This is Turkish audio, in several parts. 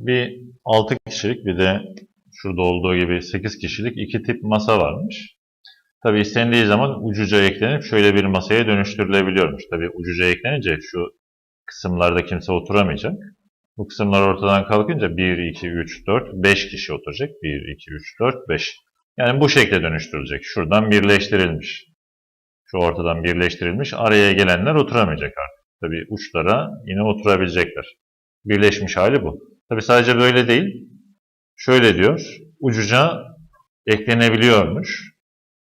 Bir 6 kişilik bir de şurada olduğu gibi 8 kişilik iki tip masa varmış. Tabi istendiği zaman ucuca eklenip şöyle bir masaya dönüştürülebiliyormuş. Tabi ucuca eklenince şu kısımlarda kimse oturamayacak. Bu kısımlar ortadan kalkınca 1, 2, 3, 4, 5 kişi oturacak. 1, 2, 3, 4, 5. Yani bu şekilde dönüştürülecek. Şuradan birleştirilmiş. Şu ortadan birleştirilmiş. Araya gelenler oturamayacak artık. Tabi uçlara yine oturabilecekler. Birleşmiş hali bu. Tabi sadece böyle değil. Şöyle diyor. Ucuca eklenebiliyormuş.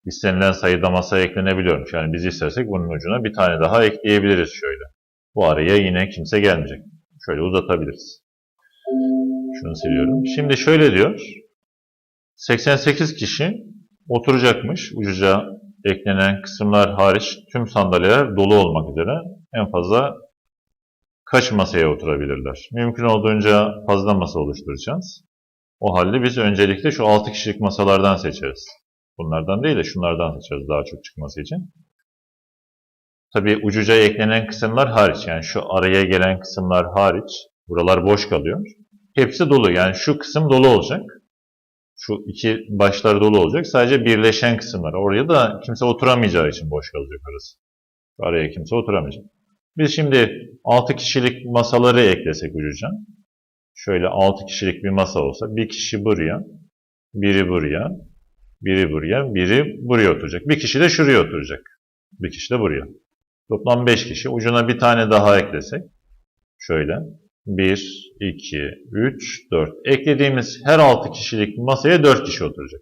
İstenilen sayıda masa eklenebiliyormuş. Yani biz istersek bunun ucuna bir tane daha ekleyebiliriz şöyle. Bu araya yine kimse gelmeyecek. Şöyle uzatabiliriz. Şunu siliyorum. Şimdi şöyle diyor. 88 kişi oturacakmış. Ucuca eklenen kısımlar hariç tüm sandalyeler dolu olmak üzere en fazla kaç masaya oturabilirler? Mümkün olduğunca fazla masa oluşturacağız. O halde biz öncelikle şu 6 kişilik masalardan seçeriz. Bunlardan değil de şunlardan seçeriz daha çok çıkması için. Tabi ucuca eklenen kısımlar hariç yani şu araya gelen kısımlar hariç buralar boş kalıyor. Hepsi dolu yani şu kısım dolu olacak. Şu iki başlar dolu olacak. Sadece birleşen kısımlar. Oraya da kimse oturamayacağı için boş kalacak arası. Araya kimse oturamayacak. Biz şimdi 6 kişilik masaları eklesek ucuca. Şöyle 6 kişilik bir masa olsa bir kişi buraya, biri buraya, biri buraya, biri buraya oturacak. Bir kişi de şuraya oturacak. Bir kişi de buraya. Toplam 5 kişi. Ucuna bir tane daha eklesek. Şöyle. 1, 2, 3, 4. Eklediğimiz her 6 kişilik masaya 4 kişi oturacak.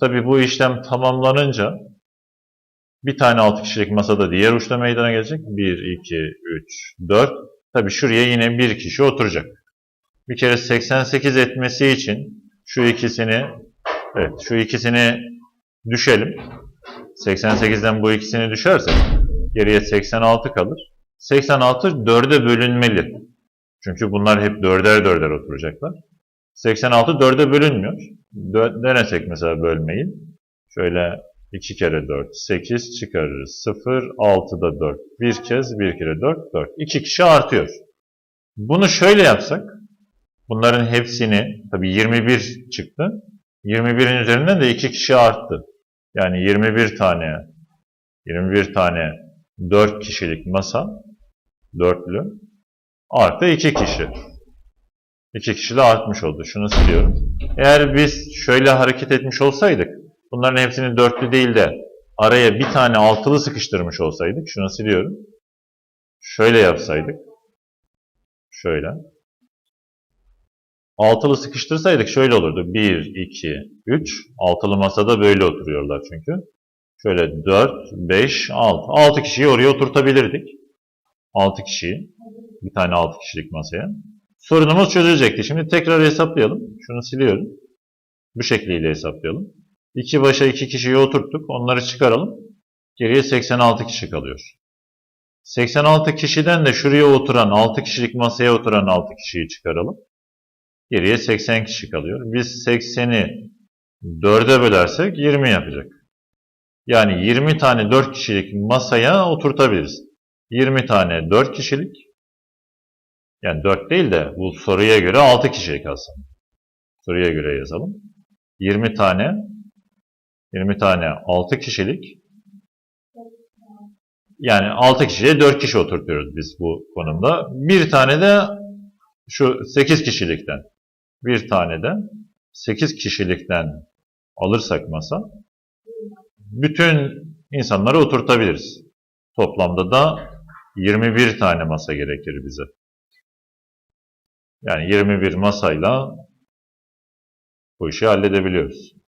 Tabi bu işlem tamamlanınca bir tane 6 kişilik masada diğer uçta meydana gelecek. 1, 2, 3, 4. Tabi şuraya yine bir kişi oturacak. Bir kere 88 etmesi için şu ikisini evet şu ikisini düşelim. 88'den bu ikisini düşersek geriye 86 kalır. 86 4'e bölünmeli. Çünkü bunlar hep dörder dörder oturacaklar. 86 4'e bölünmüyor. Denesek mesela bölmeyi. Şöyle 2 kere 4, 8 çıkarırız. 0, 6'da 4. Bir kez, bir kere 4, 4. 2 kişi artıyor. Bunu şöyle yapsak, bunların hepsini, tabii 21 çıktı. 21'in üzerinden de 2 kişi arttı. Yani 21 tane, 21 tane 4 kişilik masa, dörtlü, artı 2 kişi. 2 kişi de artmış oldu. Şunu siliyorum. Eğer biz şöyle hareket etmiş olsaydık, bunların hepsini dörtlü değil de araya bir tane altılı sıkıştırmış olsaydık, şunu siliyorum. Şöyle yapsaydık. Şöyle. Altılı sıkıştırsaydık şöyle olurdu. 1, 2, 3. Altılı masada böyle oturuyorlar çünkü. Şöyle 4, 5, 6. 6 kişiyi oraya oturtabilirdik. 6 kişiyi. Bir tane 6 kişilik masaya. Sorunumuz çözülecekti. Şimdi tekrar hesaplayalım. Şunu siliyorum. Bu şekliyle hesaplayalım. 2 başa 2 kişiyi oturttuk. Onları çıkaralım. Geriye 86 kişi kalıyor. 86 kişiden de şuraya oturan 6 kişilik masaya oturan 6 kişiyi çıkaralım. Geriye 80 kişi kalıyor. Biz 80'i 4'e bölersek 20 yapacak. Yani 20 tane 4 kişilik masaya oturtabiliriz. 20 tane 4 kişilik. Yani 4 değil de bu soruya göre 6 kişilik aslında. Soruya göre yazalım. 20 tane 20 tane 6 kişilik. Yani 6 kişiye 4 kişi oturtuyoruz biz bu konumda. Bir tane de şu 8 kişilikten. Bir tane de 8 kişilikten alırsak masa bütün insanları oturtabiliriz. Toplamda da 21 tane masa gerekir bize. Yani 21 masayla bu işi halledebiliyoruz.